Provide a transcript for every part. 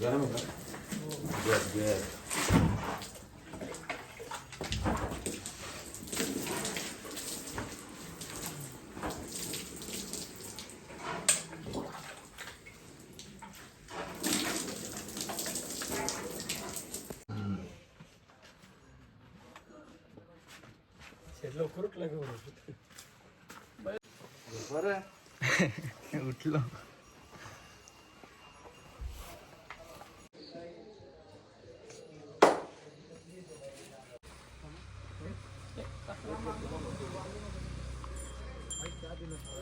गरम आहे का गॅस गॅस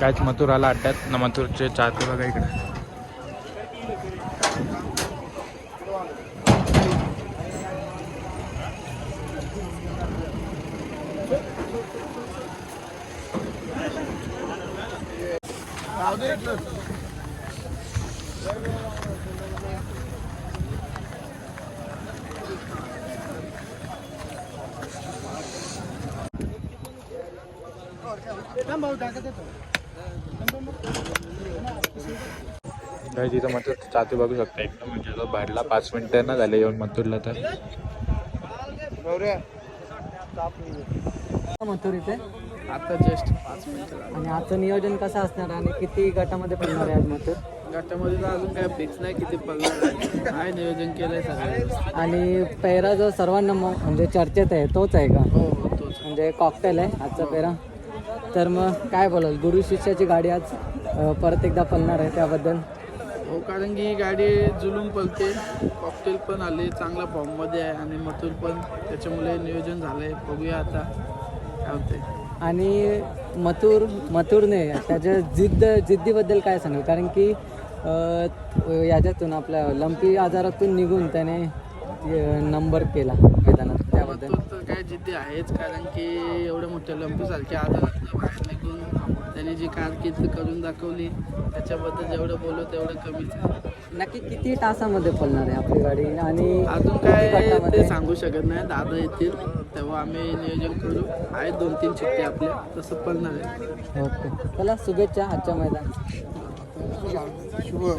कायच मथुर आला अड्ड्यात. ना मथुरचे चाहते बघा इकडे. काय तिथं मथुर चाहते बघू शकता. एकदम म्हणजे बाहेरला पाच मिनिटं ना झाले येऊन मथुरला तर. मथुर इथे. आता जस्ट पाच मिनिटं आणि आजचं नियोजन कसं असणार आणि किती गटामध्ये पडणार आहे आज मथुर? गटामध्ये तर अजून काय फिक्स नाही किती पडणार आहे. काय नियोजन केलंय सगळं आणि पेहरा जो सर्वांना म्हणजे चर्चेत आहे तोच आहे का? हो हो तोच म्हणजे कॉकटेल आहे आजचा पेहरा? तर मग काय बोलाल? गुरु शिष्याची गाडी आज परत एकदा पळणार आहे त्याबद्दल. हो कारण की ही गाडी जुलूम पलते. कॉकटेल पण आले चांगल्या फॉर्ममध्ये आहे आणि मथुर पण त्याच्यामुळे नियोजन झालंय. बघूया आता काय होते आणि मथुर मथुरने त्याच्या जिद्द जिद्दीबद्दल काय सांगाल? कारण की याच्यातून आपल्या लंपी आजारातून निघून त्याने नंबर केला मैदानात. तर काय जिद्दी आहेच कारण की एवढ्या मोठ्या लंपीसारख्या आजारातनं बाहेर निघून त्याने जी कारकीर्द करून दाखवली त्याच्याबद्दल जेवढं बोलू तेवढं कमीच आहे. नक्की किती तासामध्ये पळणार आहे आपली गाडी? आणि अजून काय ते? सांगू शकत नाही. दादा येतील तेव्हा आम्ही नियोजन करू. आहेत दोन तीन चिठ्ठे आपल्या तसं पडणार आहे. ओके. चला शुभेच्छा आजच्या मैदान शुभ